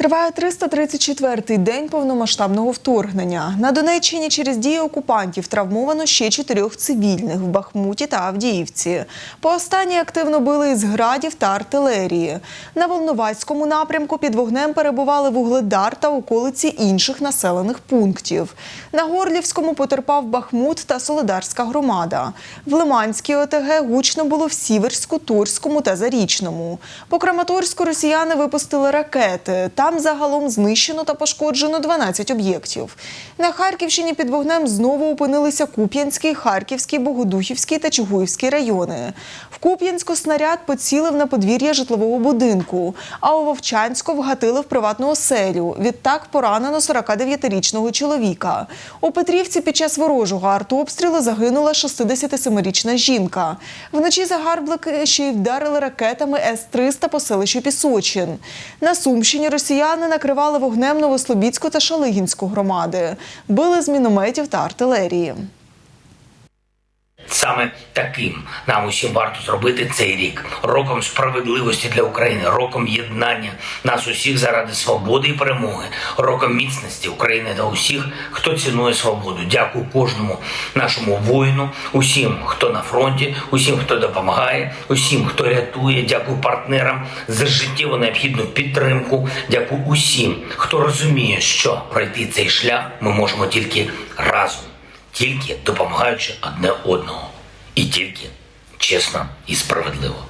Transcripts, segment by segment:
Триває 334-й день повномасштабного вторгнення. На Донеччині через дії окупантів травмовано ще чотирьох цивільних в Бахмуті та Авдіївці. По останній активно били із градів та артилерії. На Волноваському напрямку під вогнем перебували Вугледар та околиці інших населених пунктів. На Горлівському потерпав Бахмут та Солидарська громада. В Лиманській ОТГ гучно було в Сіверську, Турському та Зарічному. По Краматорську росіяни випустили ракети. Там загалом знищено та пошкоджено 12 об'єктів. На Харківщині під вогнем знову опинилися Куп'янський, Харківський, Богодухівський та Чугуївський райони. В Куп'янську снаряд поцілив на подвір'я житлового будинку, а у Вовчанську вгатили в приватну оселю. Відтак поранено 49-річного чоловіка. У Петрівці під час ворожого артобстрілу загинула 67-річна жінка. Вночі загарбники ще й вдарили ракетами С-300 по селищу Пісочин. На Сумщині росіяни накривали вогнем Новослобідську та Шалигінську громади. Били з мінометів та артилерії. Саме таким нам усім варто зробити цей рік роком справедливості для України, роком єднання нас усіх заради свободи і перемоги, роком міцності України та усіх, хто цінує свободу. Дякую кожному нашому воїну, усім, хто на фронті, усім, хто допомагає, усім, хто рятує. Дякую партнерам за життєво необхідну підтримку. Дякую усім, хто розуміє, що пройти цей шлях ми можемо тільки разом тільки допомагаючи одне одного, і тільки чесно і справедливо.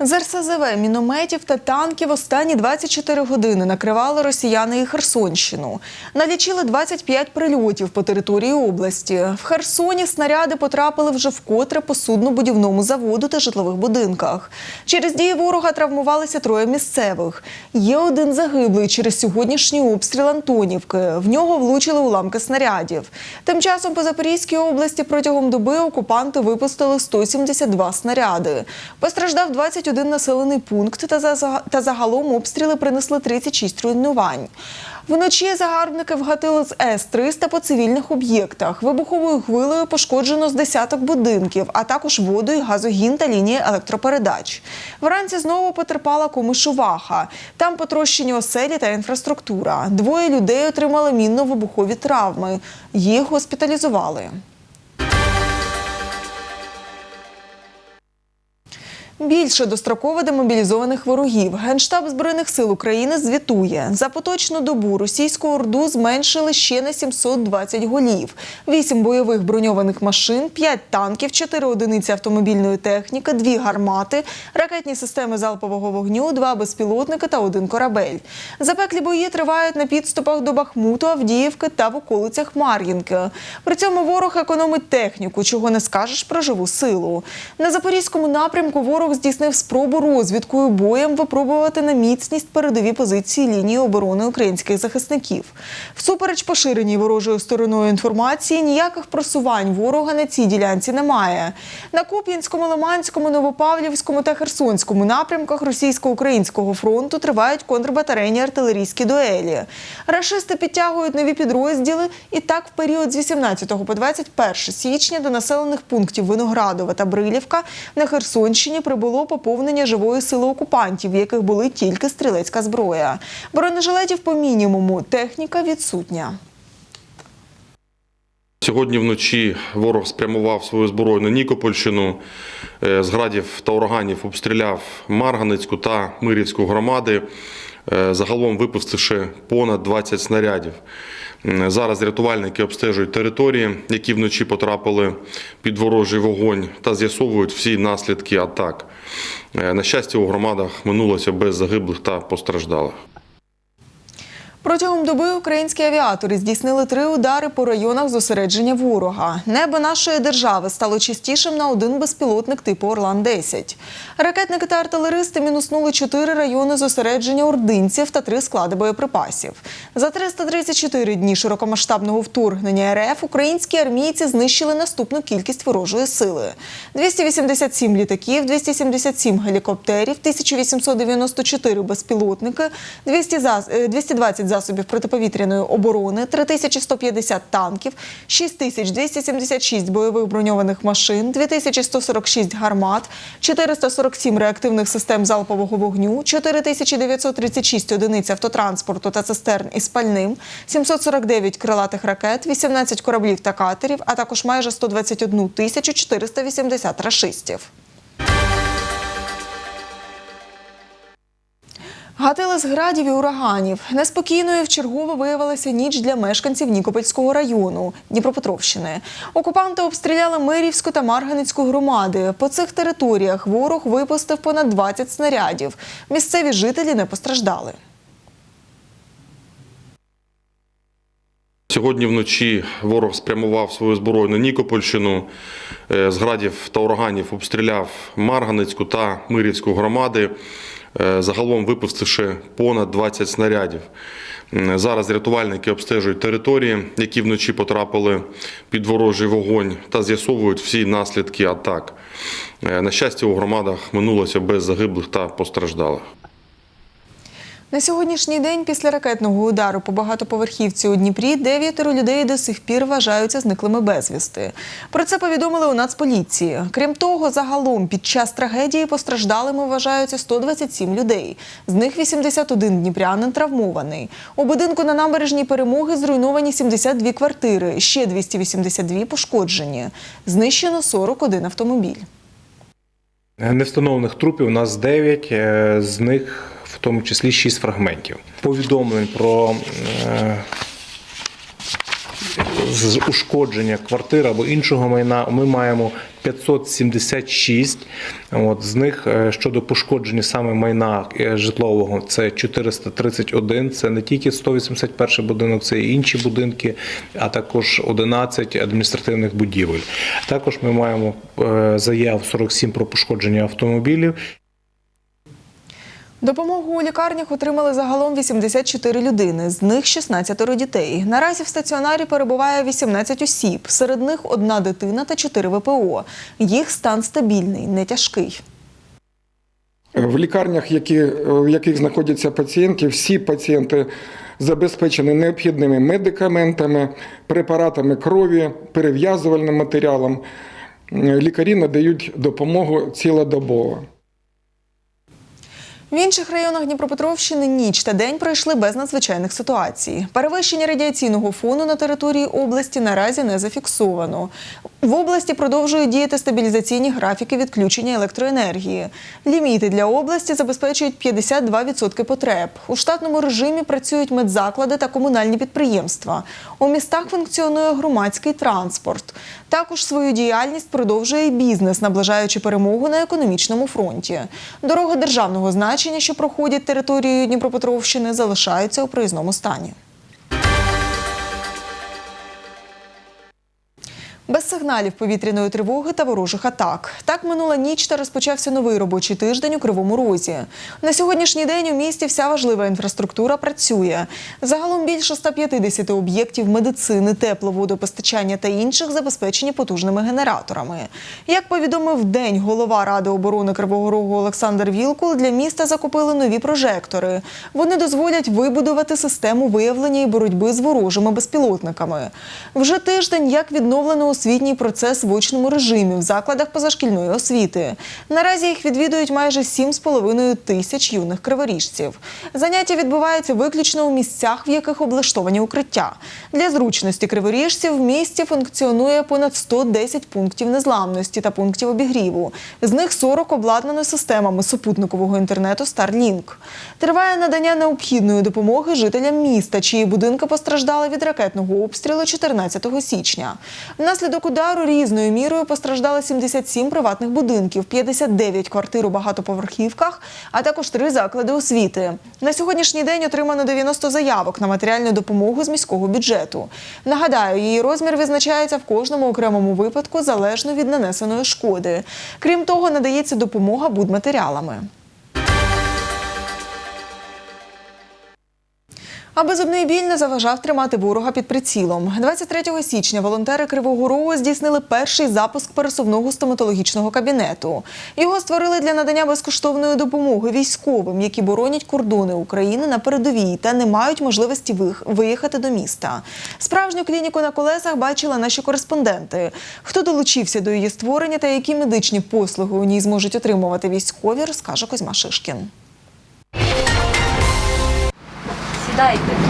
З РСЗВ, мінометів та танків останні 24 години накривали росіяни і Херсонщину. Налічили 25 прильотів по території області. В Херсоні снаряди потрапили вже вкотре по суднобудівному заводу та житлових будинках. Через дії ворога травмувалися троє місцевих. Є один загиблий через сьогоднішній обстріл Антонівки. В нього влучили уламки снарядів. Тим часом по Запорізькій області протягом доби окупанти випустили 172 снаряди. Постраждав 21 населений пункт та, за- та загалом обстріли принесли 36 руйнувань. Вночі загарбники вгатили з С-300 по цивільних об'єктах. Вибуховою хвилею пошкоджено з десяток будинків, а також воду газогін та лінії електропередач. Вранці знову потерпала Комишуваха. Там потрощені оселі та інфраструктура. Двоє людей отримали мінно-вибухові травми. Їх госпіталізували. Більше достроково демобілізованих ворогів. Генштаб збройних сил України звітує за поточну добу російську орду зменшили ще на 720 голів, 8 бойових броньованих машин, 5 танків, 4 одиниці автомобільної техніки, 2 гармати, ракетні системи залпового вогню, 2 безпілотники та 1 корабель. Запеклі бої тривають на підступах до Бахмуту, Авдіївки та в околицях Мар'їнки. При цьому ворог економить техніку, чого не скажеш про живу силу. На запорізькому напрямку ворог здійснив спробу розвідкою боєм випробувати на міцність передові позиції лінії оборони українських захисників. Всупереч поширеній ворожою стороною інформації, ніяких просувань ворога на цій ділянці немає. На Куп'янському, Лиманському, Новопавлівському та Херсонському напрямках російсько-українського фронту тривають контрбатарейні артилерійські дуелі. Рашисти підтягують нові підрозділи, і так в період з 18 по 21 січня до населених пунктів Виноградова та Брилівка на Херсонщині прибуло поповнення живої сили окупантів, в яких були тільки стрілецька зброя. Бронежилетів по мінімуму, техніка відсутня. Сьогодні вночі ворог спрямував свою зброю на Нікопольщину. Е, З градів та ураганів обстріляв Марганецьку та Мирівську громади, е, загалом випустивши понад 20 снарядів. Зараз рятувальники обстежують території, які вночі потрапили під ворожий вогонь, та з'ясовують всі наслідки атак. Е, На щастя, у громадах минулося без загиблих та постраждалих. Протягом доби українські авіатори здійснили три удари по районах зосередження ворога. Небо нашої держави стало чистішим на один безпілотник типу Орлан-10. Ракетники та артилеристи мінуснули чотири райони зосередження ординців та три склади боєприпасів. За 334 дні широкомасштабного вторгнення РФ українські армійці знищили наступну кількість ворожої сили: 287 літаків, 277 гелікоптерів, 1894 безпілотники, 200 зас- е, 220 засобів засобів протиповітряної оборони, 3150 танків, 6276 бойових броньованих машин, 2146 гармат, 447 реактивних систем залпового вогню, 4936 одиниць автотранспорту та цистерн із пальним, 749 крилатих ракет, 18 кораблів та катерів, а також майже 121 тисячу 480 рашистів. Гатили з градів і ураганів. Неспокійною вчергово виявилася ніч для мешканців Нікопольського району Дніпропетровщини. Окупанти обстріляли Мирівську та Марганицьку громади. По цих територіях ворог випустив понад 20 снарядів. Місцеві жителі не постраждали. Сьогодні вночі ворог спрямував свою зброю на Нікопольщину. Е, З градів та ураганів обстріляв Марганицьку та Мирівську громади, загалом випустивши понад 20 снарядів. Зараз рятувальники обстежують території, які вночі потрапили під ворожий вогонь, та з'ясовують всі наслідки атак. Е, На щастя, у громадах минулося без загиблих та постраждалих. На сьогоднішній день після ракетного удару по багатоповерхівці у Дніпрі дев'ятеро людей до сих пір вважаються зниклими безвісти. Про це повідомили у Нацполіції. Крім того, загалом під час трагедії постраждалими вважаються 127 людей. З них 81 дніпрянин травмований. У будинку на набережній перемоги зруйновані 72 квартири, ще 282 пошкоджені. Знищено 41 автомобіль. Невстановлених трупів у нас 9, е, з них в тому числі 6 фрагментів. Повідомлень про е, ушкодження квартир або іншого майна ми маємо 576. От, з них е, щодо пошкодження саме майна е, житлового це 431. Це не тільки 181 будинок, це і інші будинки, а також 11 адміністративних будівель. Також ми маємо заяв 47 про пошкодження автомобілів. Допомогу у лікарнях отримали загалом 84 людини, з них 16 дітей. Наразі в стаціонарі перебуває 18 осіб. Серед них одна дитина та 4 ВПО. Їх стан стабільний, не тяжкий. В лікарнях, в яких знаходяться пацієнти, всі пацієнти забезпечені необхідними медикаментами, препаратами крові, перев'язувальним матеріалом. Лікарі надають допомогу цілодобово. В інших районах Дніпропетровщини ніч та день пройшли без надзвичайних ситуацій. Перевищення радіаційного фону на території області наразі не зафіксовано. В області продовжують діяти стабілізаційні графіки відключення електроенергії. Ліміти для області забезпечують 52% потреб. У штатному режимі працюють медзаклади та комунальні підприємства. У містах функціонує громадський транспорт. Також свою діяльність продовжує і бізнес, наближаючи перемогу на економічному фронті. Дороги державного значення, що проходять територією Дніпропетровщини, залишаються у проїзному стані. Без сигналів повітряної тривоги та ворожих атак. Так минула ніч та розпочався новий робочий тиждень у Кривому Розі. На сьогоднішній день у місті вся важлива інфраструктура працює. Загалом більше 150 об'єктів медицини, тепловодопостачання та інших забезпечені потужними генераторами. Як повідомив день голова Ради оборони Кривого Рогу Олександр Вілкул, для міста закупили нові прожектори. Вони дозволять вибудувати систему виявлення і боротьби з ворожими безпілотниками. Вже тиждень як відновлено освітній процес в очному режимі в закладах позашкільної освіти. Наразі їх відвідують майже 7,5 тисяч юних криворіжців. Заняття відбуваються виключно у місцях, в яких облаштовані укриття. Для зручності криворіжців в місті функціонує понад 110 пунктів незламності та пунктів обігріву. З них 40 обладнано системами супутникового інтернету Starlink. Триває надання необхідної допомоги жителям міста, чиї будинки постраждали від ракетного обстрілу 14 січня. Внаслідок удару різною мірою постраждали 77 приватних будинків, 59 квартир у багатоповерхівках, а також три заклади освіти. На сьогоднішній день отримано 90 заявок на матеріальну допомогу з міського бюджету. Нагадаю, її розмір визначається в кожному окремому випадку залежно від нанесеної шкоди. Крім того, надається допомога будматеріалами. А беззубний біль не заважав тримати ворога під прицілом. 23 січня волонтери Кривого Рогу здійснили перший запуск пересувного стоматологічного кабінету. Його створили для надання безкоштовної допомоги військовим, які боронять кордони України на передовій та не мають можливості виїхати до міста. Справжню клініку на колесах бачили наші кореспонденти. Хто долучився до її створення та які медичні послуги у ній зможуть отримувати військові, розкаже Козьма Шишкін. Закінчите.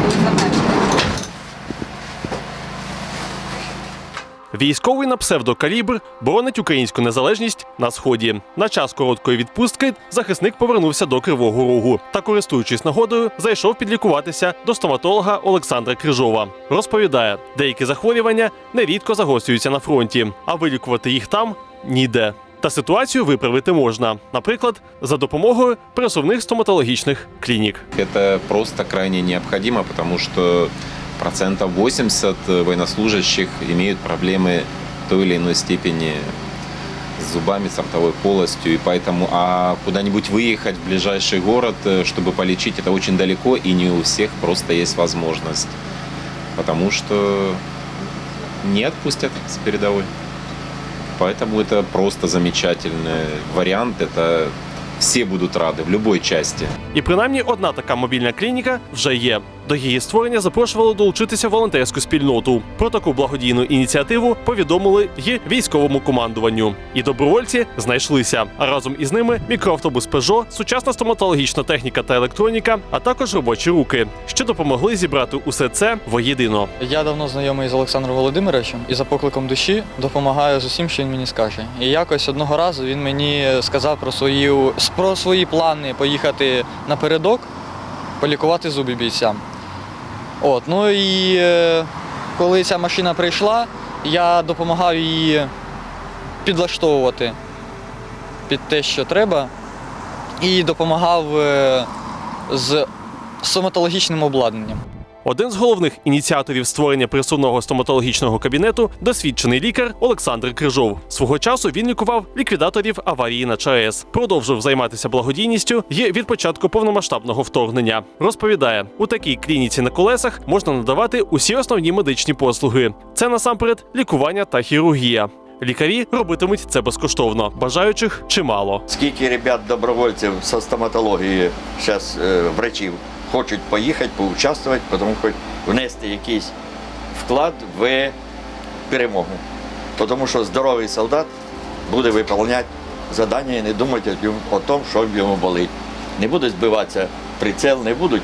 Військовий на псевдокалібр боронить українську незалежність на сході. На час короткої відпустки захисник повернувся до Кривого Рогу та, користуючись нагодою, зайшов підлікуватися до стоматолога Олександра Крижова. Розповідає, деякі захворювання нерідко загострюються на фронті, а вилікувати їх там ніде. Та ситуацію виправити можна, наприклад, за допомогою пересувних стоматологічних клінік. Это просто крайне необходимо, потому что процентов 80 военнослужащих имеют проблемы в той или иной степени с зубами, с ротовой полостью, и поэтому а куда-нибудь выехать в ближайший город, э, чтобы полечить, это очень далеко, и не у всех просто есть возможность, потому что не отпустят с передовой. Поэтому это просто замечательный вариант, это все будут рады в любой части. І принаймні одна така мобільна клініка вже є. До її створення запрошували долучитися волонтерську спільноту. Про таку благодійну ініціативу повідомили й військовому командуванню. І добровольці знайшлися. А разом із ними мікроавтобус Peugeot, сучасна стоматологічна техніка та електроніка, а також робочі руки, що допомогли зібрати усе це воєдино. Я давно знайомий з Олександром Володимировичем і за покликом душі допомагаю з усім, що він мені скаже. І якось одного разу він мені сказав про свої, про свої плани поїхати напередок, полікувати зуби бійцям. От, ну і е, коли ця машина прийшла, я допомагав її підлаштовувати під те, що треба, і допомагав е, з стоматологічним обладнанням. Один з головних ініціаторів створення пересувного стоматологічного кабінету досвідчений лікар Олександр Крижов. Свого часу він лікував ліквідаторів аварії на ЧАЕС, продовжив займатися благодійністю і від початку повномасштабного вторгнення. Розповідає, у такій клініці на колесах можна надавати усі основні медичні послуги. Це насамперед лікування та хірургія. Лікарі робитимуть це безкоштовно, бажаючих чимало. Скільки ребят добровольців со стоматології зараз врачів хочуть поїхати, поучаствувати, тому хоч внести якийсь вклад в перемогу. Тому що здоровий солдат буде виконувати завдання і не думати о тому, що йому болить. Не буде збиватися прицел, не будуть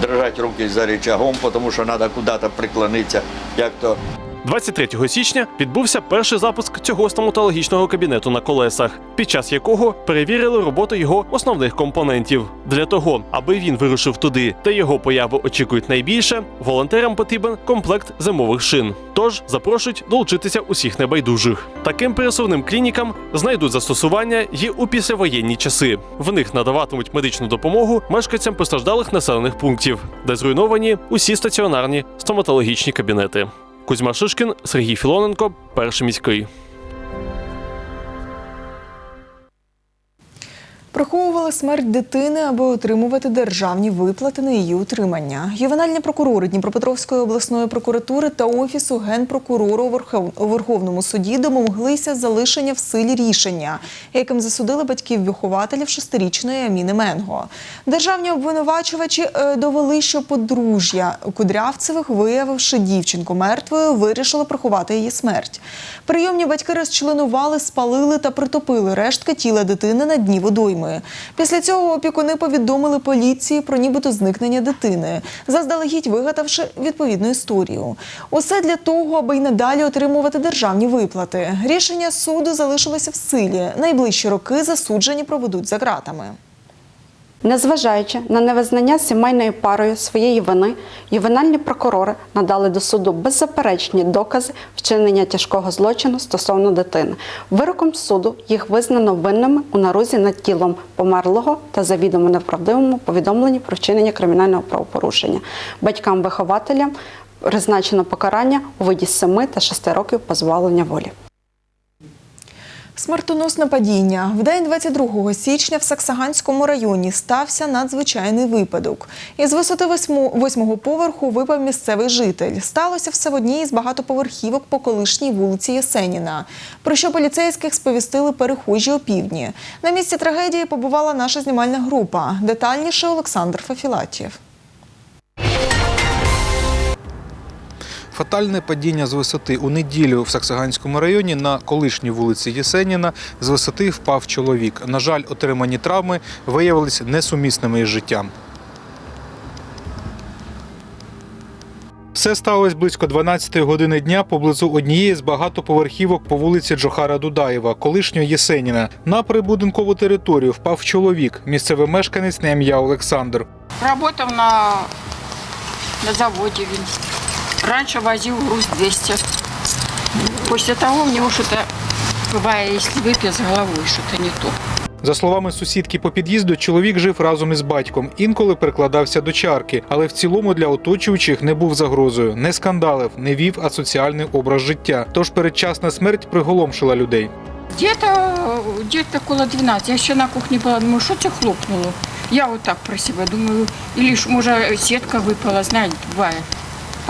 держати руки за рычагом, тому що треба куди-то приклонитися, як то 23 січня відбувся перший запуск цього стоматологічного кабінету на колесах, під час якого перевірили роботу його основних компонентів. Для того, аби він вирушив туди, та його появу очікують найбільше, волонтерам потрібен комплект зимових шин. Тож запрошують долучитися усіх небайдужих. Таким пересувним клінікам знайдуть застосування й у післявоєнні часи. В них надаватимуть медичну допомогу мешканцям постраждалих населених пунктів, де зруйновані усі стаціонарні стоматологічні кабінети. Кузьма Шишкін, Сергій Філоненко, перший міський. Приховували смерть дитини, аби отримувати державні виплати на її утримання. Ювенальні прокурори Дніпропетровської обласної прокуратури та офісу генпрокурора у Верховному суді домоглися залишення в силі рішення, яким засудили батьків вихователів шестирічної Аміни Менго. Державні обвинувачувачі е, довели, що подружжя Кудрявцевих, виявивши дівчинку мертвою, вирішили приховати її смерть. Прийомні батьки розчленували, спалили та притопили рештки тіла дитини на дні водойми. Після цього опікуни повідомили поліції про нібито зникнення дитини, заздалегідь вигадавши відповідну історію. Усе для того, аби й надалі отримувати державні виплати. Рішення суду залишилося в силі. Найближчі роки засуджені проведуть за ґратами. Незважаючи на невизнання сімейною парою своєї вини, ювенальні прокурори надали до суду беззаперечні докази вчинення тяжкого злочину стосовно дитини. Вироком суду їх визнано винними у нарузі над тілом померлого та завідомо неправдивому повідомленні про вчинення кримінального правопорушення. Батькам-вихователям призначено покарання у виді 7 та 6 років позбавлення волі. Смертоносне падіння. В день 22 січня в Саксаганському районі стався надзвичайний випадок. Із висоти восьмого поверху випав місцевий житель. Сталося все в одній із багатоповерхівок по колишній вулиці Єсеніна. Про що поліцейських сповістили перехожі опівдні. На місці трагедії побувала наша знімальна група. Детальніше Олександр Фафілатєв. Фатальне падіння з висоти у неділю в Саксаганському районі на колишній вулиці Єсеніна з висоти впав чоловік. На жаль, отримані травми виявилися несумісними із життям. Все сталося близько 12 години дня поблизу однієї з багатоповерхівок по вулиці Джохара Дудаєва, колишнього Єсеніна. На прибудинкову територію впав чоловік, місцевий мешканець на ім'я Олександр. Работал на, на заводе. він. Раньше возил груз 200. После того у него что-то, бывает, если выпьет с головой, что-то не то. За словами сусідки по під'їзду, чоловік жив разом із батьком, інколи прикладався до чарки, але в цілому для оточуючих не був загрозою, не скандалив, не вів асоціальний образ життя. Тож передчасна смерть приголомшила людей. Где-то где около 12. Я еще на кухне была, думаю, что тебе хлопнуло? Я вот так про себя думаю, или ж, может, сетка выпала, знаете, бывает.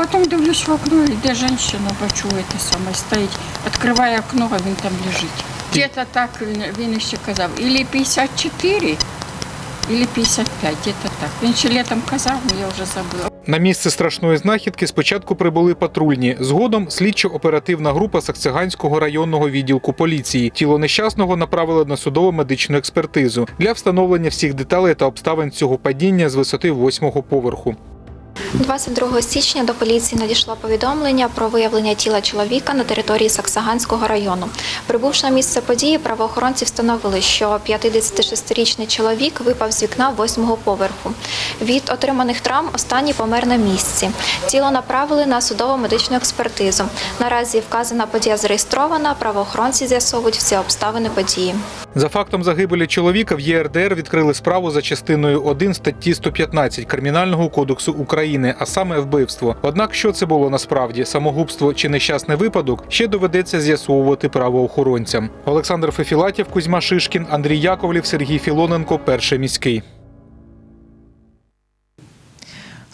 Потом дивлюсь в окно, іде женщина, бачу, це саме стоїть. Відкриваю окно, а він там лежить. Где-то так він, ще казав, или 54, или 55, где-то так. Він ще літом казав, але я вже забула. На місце страшної знахідки спочатку прибули патрульні. Згодом слідчо-оперативна група Саксиганського районного відділку поліції. Тіло нещасного направили на судово медичну експертизу для встановлення всіх деталей та обставин цього падіння з висоти восьмого поверху. 22 січня до поліції надійшло повідомлення про виявлення тіла чоловіка на території Саксаганського району. Прибувши на місце події, правоохоронці встановили, що 56-річний чоловік випав з вікна восьмого поверху. Від отриманих травм останній помер на місці. Тіло направили на судово медичну експертизу. Наразі вказана подія зареєстрована. Правоохоронці з'ясовують всі обставини події. За фактом загибелі чоловіка в ЄРДР відкрили справу за частиною 1 статті 115 Кримінального кодексу України, а саме вбивство. Однак, що це було насправді самогубство чи нещасний випадок, ще доведеться з'ясовувати правоохоронцям. Олександр Фефілатів, Кузьма Шишкін, Андрій Яковлів, Сергій Філоненко, перший міський.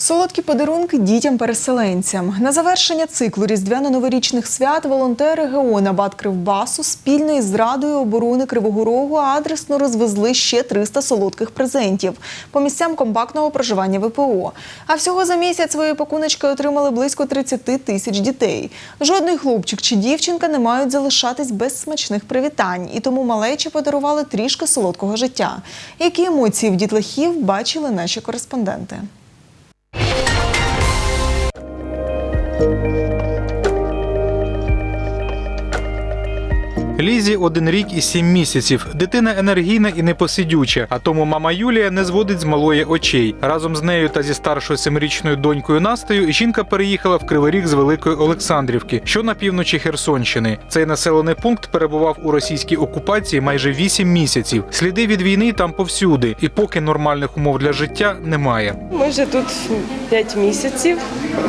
Солодкі подарунки дітям-переселенцям. На завершення циклу різдвяно-новорічних свят волонтери ГО «Набат Кривбасу спільно із Радою оборони Кривого Рогу адресно розвезли ще 300 солодких презентів по місцям компактного проживання ВПО. А всього за місяць свої пакуночки отримали близько 30 тисяч дітей. Жодний хлопчик чи дівчинка не мають залишатись без смачних привітань, і тому малечі подарували трішки солодкого життя. Які емоції в дітлахів бачили наші кореспонденти? Лізі один рік і сім місяців. Дитина енергійна і непосидюча, а тому мама Юлія не зводить з малої очей. Разом з нею та зі старшою семирічною донькою Настею жінка переїхала в Кривий Ріг з Великої Олександрівки, що на півночі Херсонщини. Цей населений пункт перебував у російській окупації майже вісім місяців. Сліди від війни там повсюди, і поки нормальних умов для життя немає. Ми вже тут 5 місяців.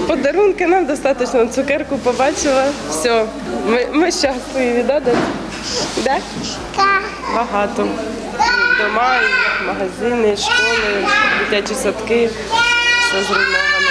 Подарунки нам достатньо. Цукерку побачила. Все, ми, ми щасливі, да, Да? Багато. Дома, магазини, школи, дитячі садки. Все зруйновано.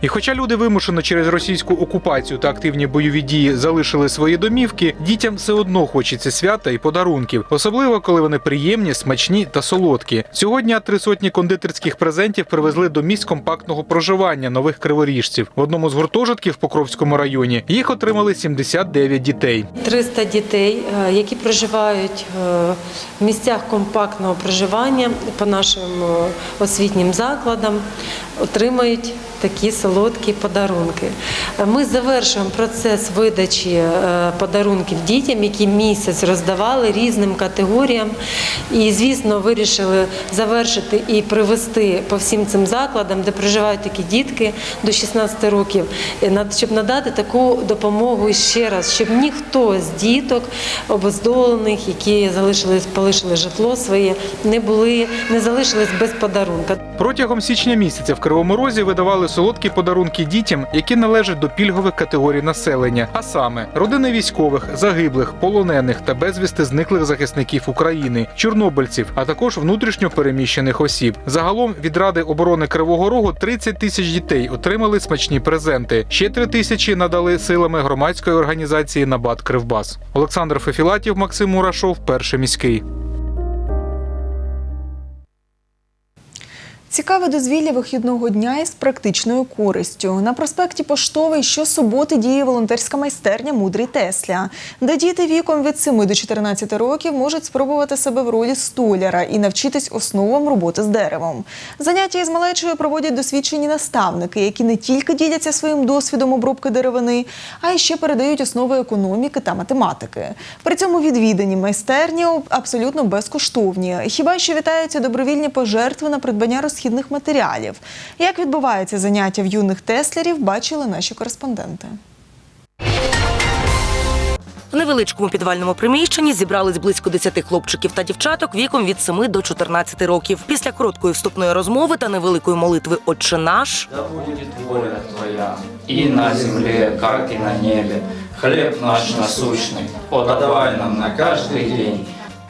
І хоча люди вимушено через російську окупацію та активні бойові дії залишили свої домівки, дітям все одно хочеться свята і подарунків, особливо коли вони приємні, смачні та солодкі. Цього дня три сотні кондитерських презентів привезли до місць компактного проживання нових криворіжців. В одному з гуртожитків в Покровському районі їх отримали 79 дітей. 300 дітей, е, які проживають е, в місцях компактного проживання по нашим е, освітнім закладам, отримають такі солодкі подарунки. Ми завершуємо процес видачі е, подарунків дітям, які місяць роздавали різним категоріям. І, звісно, вирішили завершити і привести по всім цим закладам, де проживають такі дітки до 16 років, е, щоб надати таку допомогу ще раз, щоб ніхто з діток обездолених, які залишились, полишили житло своє, не були, не залишились без подарунка. Протягом січня місяця в Кривому Розі видавали солодкі подарунки дітям, які належать до пільгових категорій населення, а саме родини військових, загиблих, полонених та безвісти зниклих захисників України, чорнобильців, а також внутрішньо переміщених осіб. Загалом від Ради оборони Кривого Рогу 30 тисяч дітей отримали смачні презенти. Ще 3 тисячі надали силами громадської організації Набат Кривбас. Олександр Фефілатів, Максим Мурашов, перший міський. Цікаве дозвілля вихідного дня із практичною користю. На проспекті Поштовий щосуботи діє волонтерська майстерня Мудрий Тесля, де діти віком від 7 до 14 років можуть спробувати себе в ролі столяра і навчитись основам роботи з деревом. Заняття із малечою проводять досвідчені наставники, які не тільки діляться своїм досвідом обробки деревини, а й ще передають основи економіки та математики. При цьому відвідані майстерні абсолютно безкоштовні. Хіба що вітаються добровільні пожертви на придбання розхідних матеріалів. Як відбуваються заняття в юних теслярів, бачили наші кореспонденти. В невеличкому підвальному приміщенні зібрались близько 10 хлопчиків та дівчаток віком від 7 до 14 років. Після короткої вступної розмови та невеликої молитви «Отче наш» Да будет воля Твоя и на земле, как и на небе. Хлеб наш насущный, подавай нам на каждый день.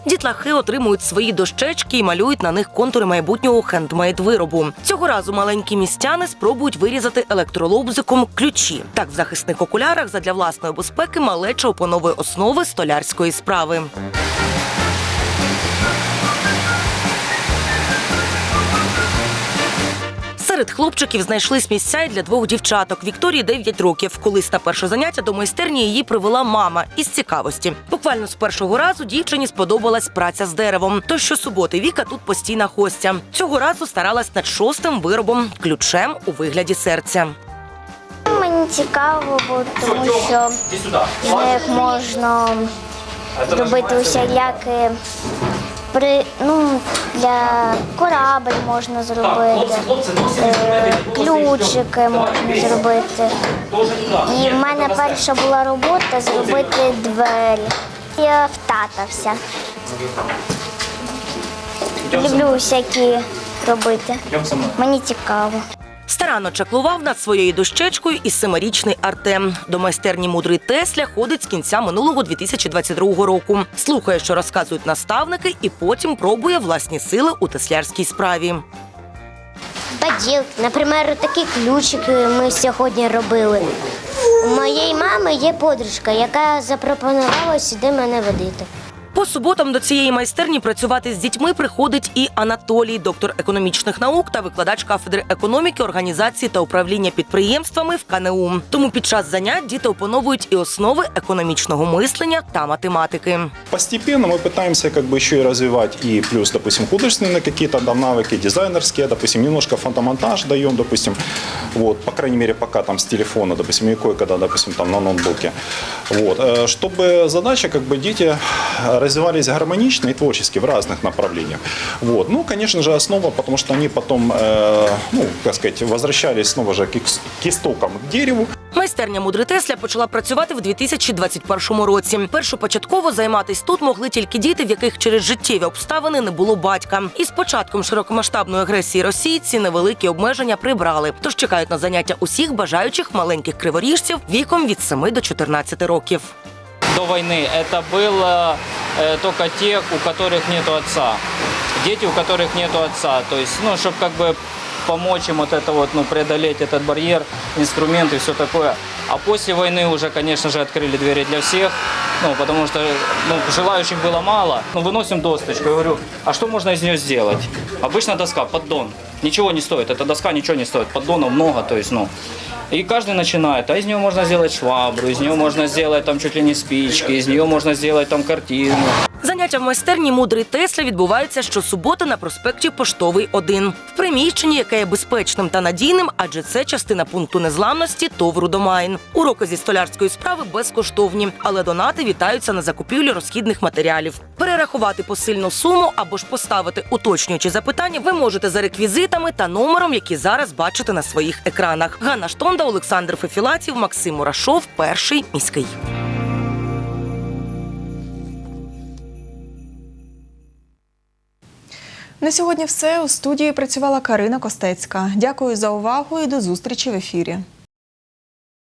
Дітлахи отримують свої дощечки і малюють на них контури майбутнього хендмейд виробу. Цього разу маленькі містяни спробують вирізати електролобзиком ключі. Так в захисних окулярах задля власної безпеки малеча опановує основи столярської справи. Серед хлопчиків знайшлись місця й для двох дівчаток. Вікторії 9 років. Колись на перше заняття до майстерні її привела мама із цікавості. Буквально з першого разу дівчині сподобалась праця з деревом. Тож щосуботи Віка тут постійна гостя. Цього разу старалась над шостим виробом ключем у вигляді серця. Мені цікаво, бо тому що з них можна зробити усілякі при ну для корабль можна зробити, е, ключики можна зробити. І в мене перша була робота зробити двері. Я втатався. Люблю всякі робити. Мені цікаво. Старанно чаклував над своєю дощечкою і семирічний Артем. До майстерні мудрий Тесля ходить з кінця минулого 2022 року. Слухає, що розказують наставники, і потім пробує власні сили у теслярській справі. Поділки. Наприклад, такі ключики ми сьогодні робили. У моєї мами є подружка, яка запропонувала сюди мене водити. По суботам до цієї майстерні працювати з дітьми приходить і Анатолій, доктор економічних наук та викладач кафедри економіки, організації та управління підприємствами в КНУ. Тому під час занять діти опановують і основи економічного мислення та математики. Постепенно мы пытаемся как бы еще и развивать и плюс, допустим, художественные какие-то да, навыки, дизайнерские, допустим, немножко фотомонтаж даем, допустим, вот, по крайней мере, пока там с телефона, допустим, и кое-когда, допустим, там на ноутбуке. Вот, э, чтобы задача, как бы дети развивались гармонично и творчески в разных направлениях. Вот. Ну, конечно же, основа, потому что они потом, э, ну, как сказать, возвращались снова же к, к истокам, к дереву, Майстерня Мудрий Тесля почала працювати в 2021 році. Першопочатково займатись тут могли тільки діти, в яких через життєві обставини не було батька. І з початком широкомасштабної агресії Росії ці невеликі обмеження прибрали. Тож чекають на заняття усіх бажаючих маленьких криворіжців віком від 7 до 14 років До войны это было э, только те, у которых нет отца. Дети, у которых нет отца. То есть, ну, чтобы как бы помочь им вот это вот, ну, преодолеть этот барьер, инструменты, все такое. А после войны уже, конечно же, открыли двери для всех, ну, потому что ну, желающих было мало. Ну, выносим досточку, я говорю, а что можно из нее сделать? Обычно доска, поддон. Ничего не стоит, эта доска ничего не стоит, поддонов много, то есть, ну, и каждый начинает, а из нее можно сделать швабру, из нее можно сделать там чуть ли не спички, из нее можно сделать там картину. Заняття в майстерні Мудрий Тесля відбуваються щосуботи на проспекті Поштовий 1. в приміщенні, яке є безпечним та надійним, адже це частина пункту незламності ТОВ «Рудомайн». Уроки зі столярської справи безкоштовні, але донати вітаються на закупівлю розхідних матеріалів. Перерахувати посильну суму або ж поставити уточнюючі запитання ви можете за реквізитами та номером, які зараз бачите на своїх екранах. Ганна Штонда, Олександр Фефілатів, Максим Мурашов, перший міський. На сьогодні все у студії працювала Карина Костецька. Дякую за увагу і до зустрічі в ефірі.